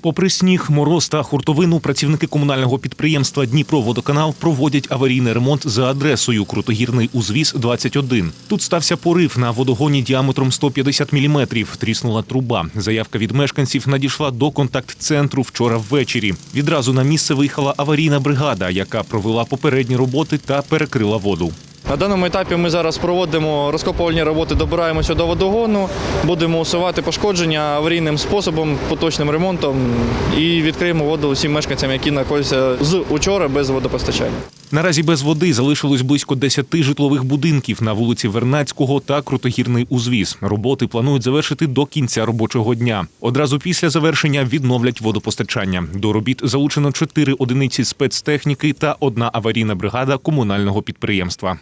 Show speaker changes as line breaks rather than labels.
Попри сніг, мороз та хуртовину, працівники комунального підприємства Дніпроводоканал проводять аварійний ремонт за адресою Крутогірний узвіз 21. Тут стався порив на водогоні діаметром 150 мм. Тріснула труба. Заявка від мешканців надійшла до контакт-центру вчора ввечері. Відразу на місце виїхала аварійна бригада, яка провела попередні роботи та перекрила воду.
На даному етапі ми зараз проводимо розкопувальні роботи, добираємося до водогону, будемо усувати пошкодження аварійним способом, поточним ремонтом і відкриємо воду усім мешканцям, які знаходяться з учора без водопостачання.
Наразі без води залишилось близько 10 житлових будинків на вулиці Вернацького та Крутогірний узвіз. Роботи планують завершити до кінця робочого дня. Одразу після завершення відновлять водопостачання. До робіт залучено 4 одиниці спецтехніки та одна аварійна бригада комунального підприємства.